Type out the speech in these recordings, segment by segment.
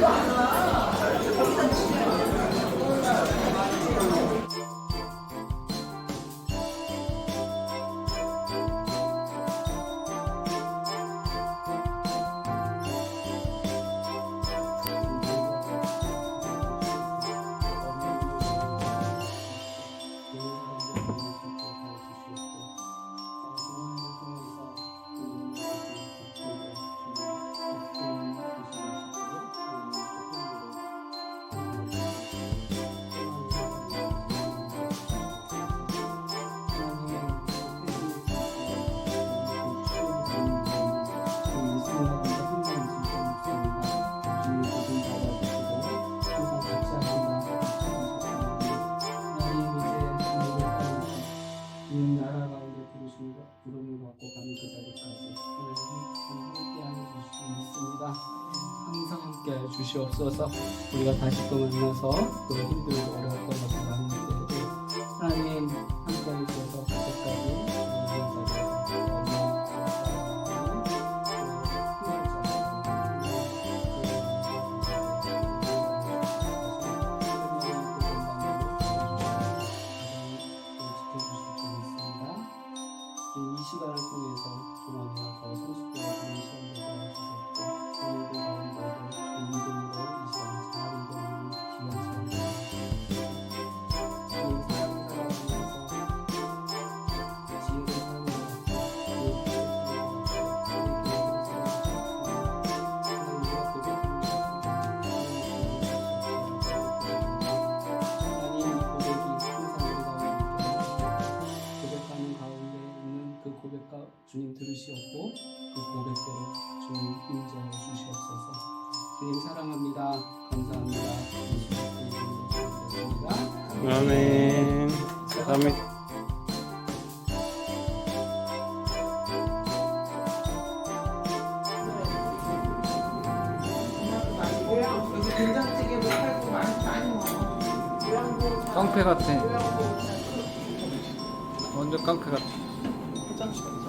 爪子吗 주시옵소서. 우리가 다시 또 만나서 그 힘들고 어려웠던 것을 주시옵고 그 고백대로 주님 인자해 주시옵소서. 주님 사랑합니다. 감사합니다. 아멘. 아멘. 깡패 같아. 완전 깡패 같아. Tanıştık.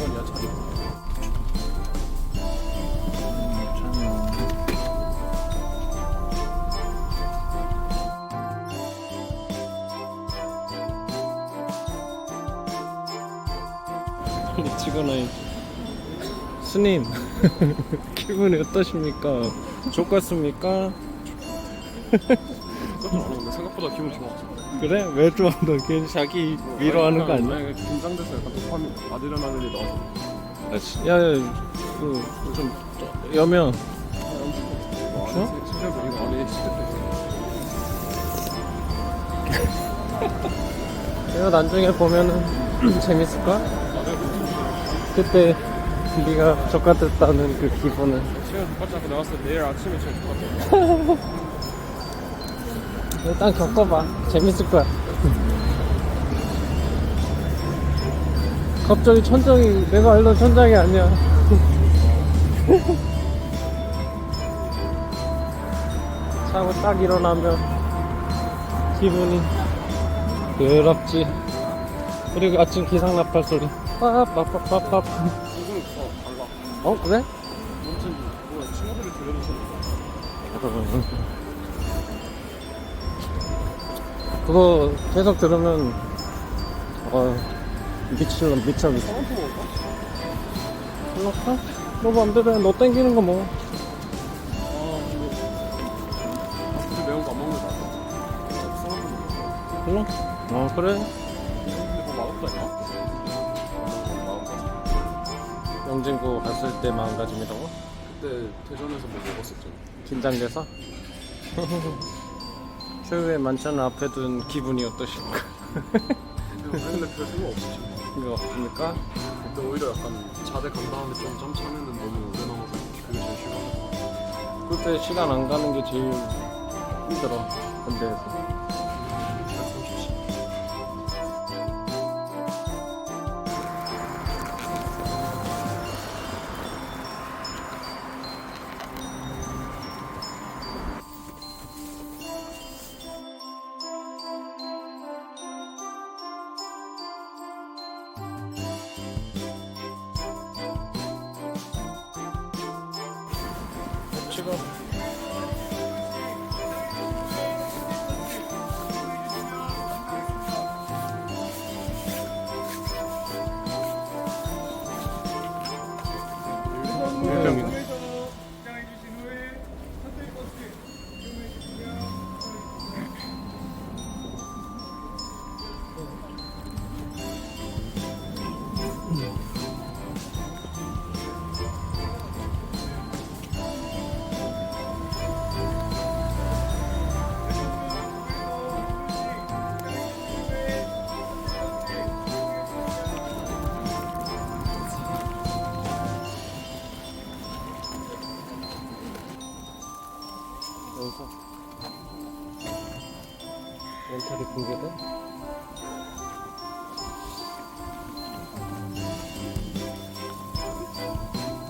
음, 빨리 찍어놔야지 스님 기분이 어떠십니까? 좋겠습니까? 그것도 안 하는데 생각보다 기분 좋아. 그래? 왜 좋아? 너 그냥 자기 위로하는 거 아니야? 아니, 긴장돼서 약간 도파민, 아드레날린이 나와서. 아, 씨, 야, 야, 그, 좀, 여면. 뭐 안에 심지어 이거 안에 시켰대. 이거 나중에 보면은 재밌을걸? 그때 네가 족같았다는 그 기분은 시간 똑같지 않고 나왔을 때 내일 아침에 제일 똑같아. 일단 겪어봐. 재밌을 거야. 갑자기 천장이 내가 알던 천장이 아니야. 자고 딱 일어나면 기분이 더럽지. 그리고 아침 기상 나팔 소리. 빠빠빠빠빠 있어. 달라. 어 그래? 완전 뭐야 친구들이 들려주시 그거 계속 들으면 어 미칠러 미쳐 미쳐 사운드 먹을까? 그럴까? 너 땡기는 거 뭐. 아 근데 아, 근데 매운 거 안 먹는 거. 사운드 먹을까? 몰라? 어 그래? 영진구 갔을 때 마음가짐이라고? 그때 대전에서 뭐 먹었었잖아. 긴장돼서? 최후의 만찬을 앞에 둔 기분이 어떠실까? 근데 별 생각 없으신 거 이거 없습니까? 그때 오히려 약간 자대 간 다음에 좀짬 차면은 너무 오래 남아서 그게 제일 싫어. 그때 시간 안 가는 게 제일 힘들어 군대에서 붕괴돼?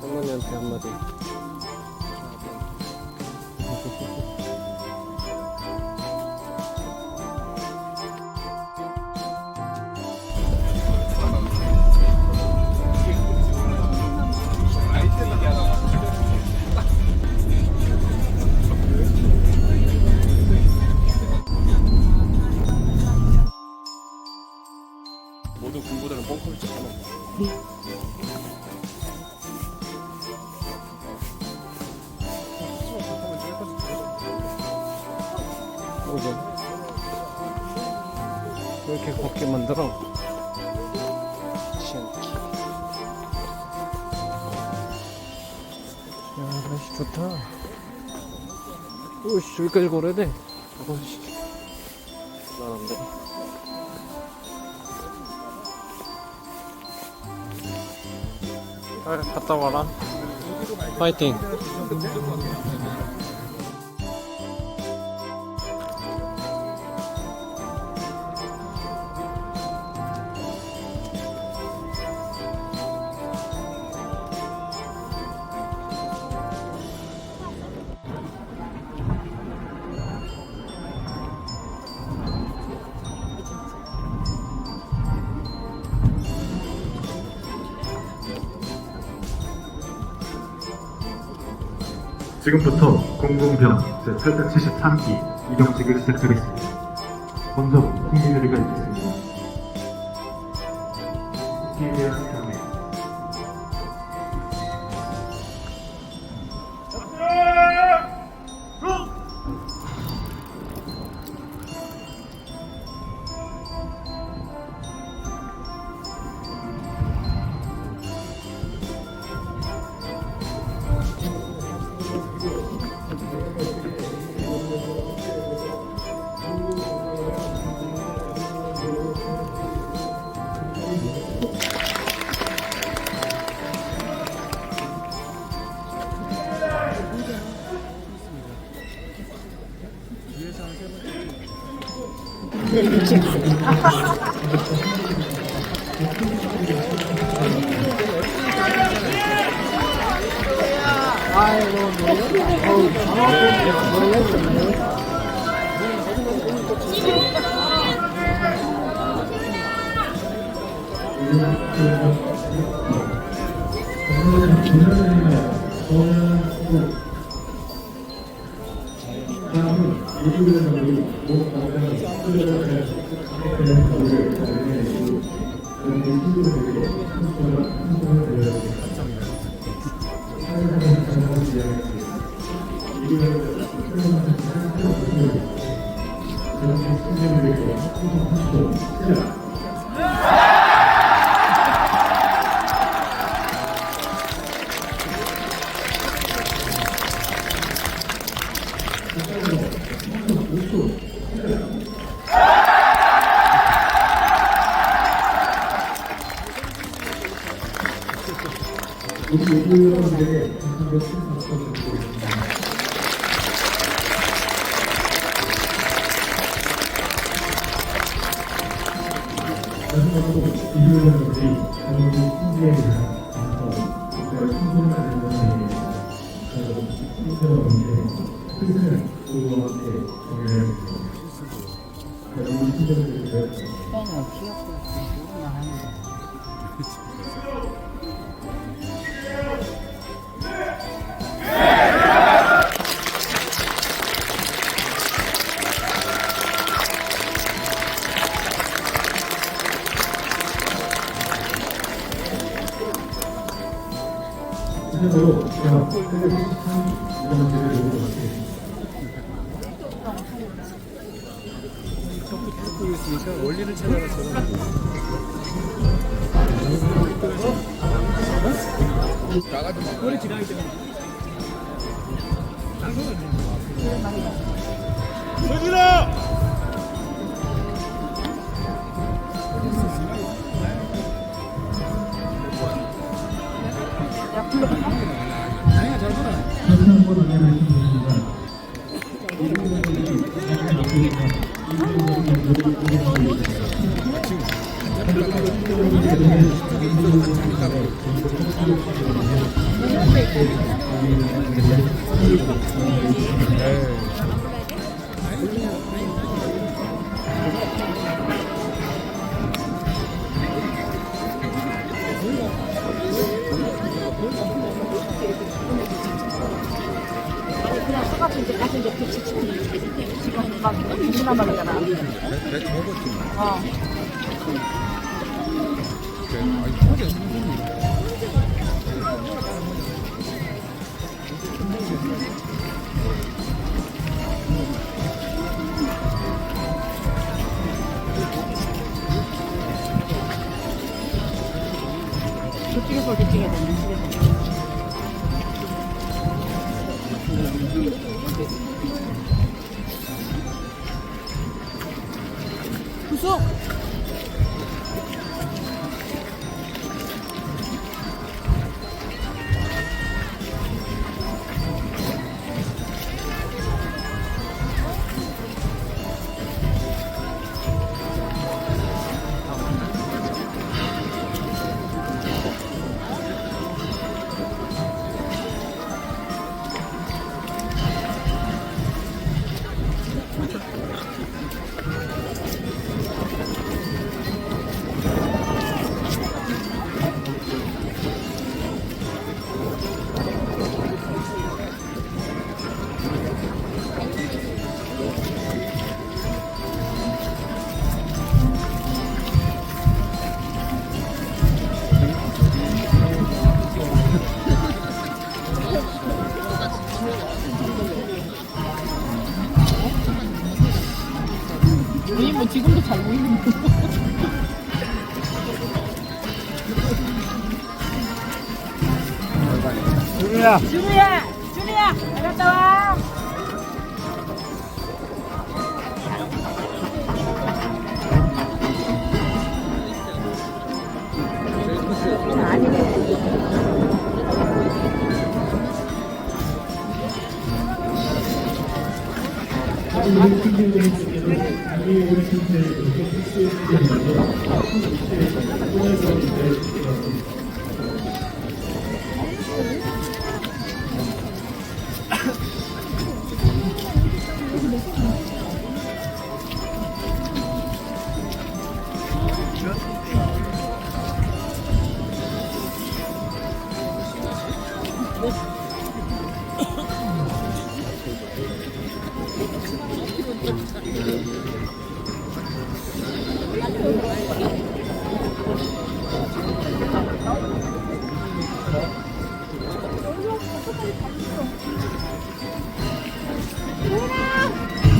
할머니한테 한마디 오게 왜 이렇게 걷게 만들어? 시원키 야 날씨 좋다. 오씨 여기까지 걸어야 돼. 오씨 나는데. 아 갔다 와라. 파이팅 지금부터 공공병 제873기 이동식을 시작하겠습니다. 먼저 국민의례가 있겠습니다. 저는 김현우입니다. 저는 음. 그렇게 생각이 되고, 이유는 우리 가족이 신기하게 가서 제가 충분한 것에 있었는데 뜻은 그거한테 동의를 했습니다. 그리고 친구들이 그랬습니다. 원리를 찾아라 저런. 그냥 써가지고 이제 다시 이제 배치 지금 막 임신한다잖아. 어. 저쪽에서 어 디 찍어야 되나? 이쪽에 우리 뭐 지금도 잘 보이는 거. 준우야 준우야, 준우야, 잘 갔다 와. 우리 신체에 그렇게 흡수해 주는 말로 흡수해 주는 말로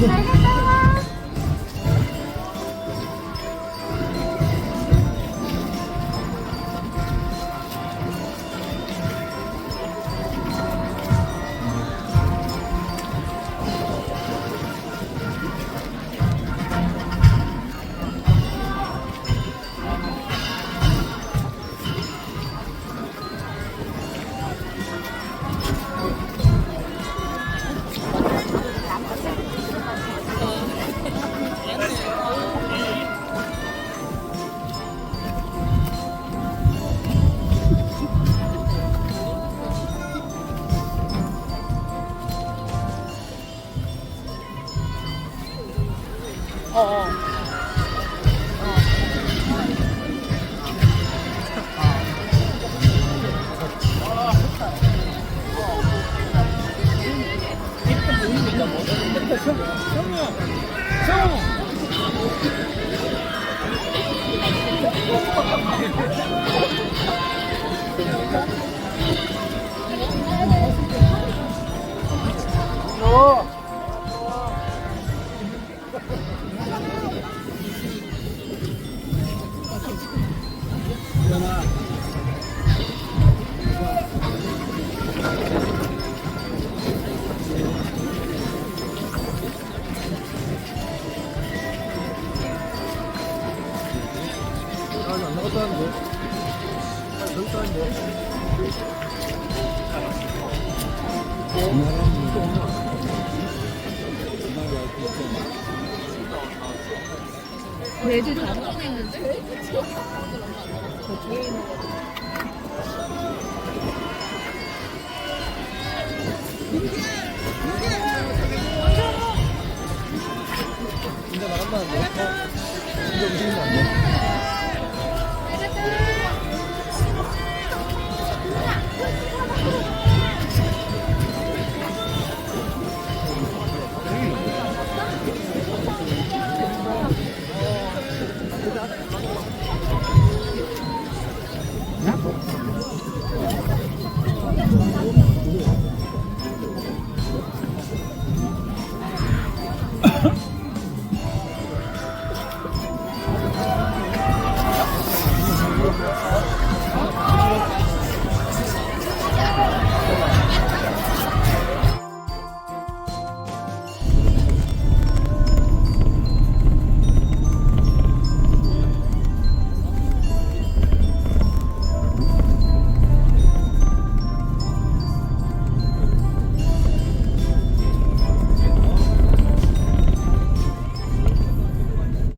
어, 진짜 말한다는데? 어? 진짜 무시는 안 돼?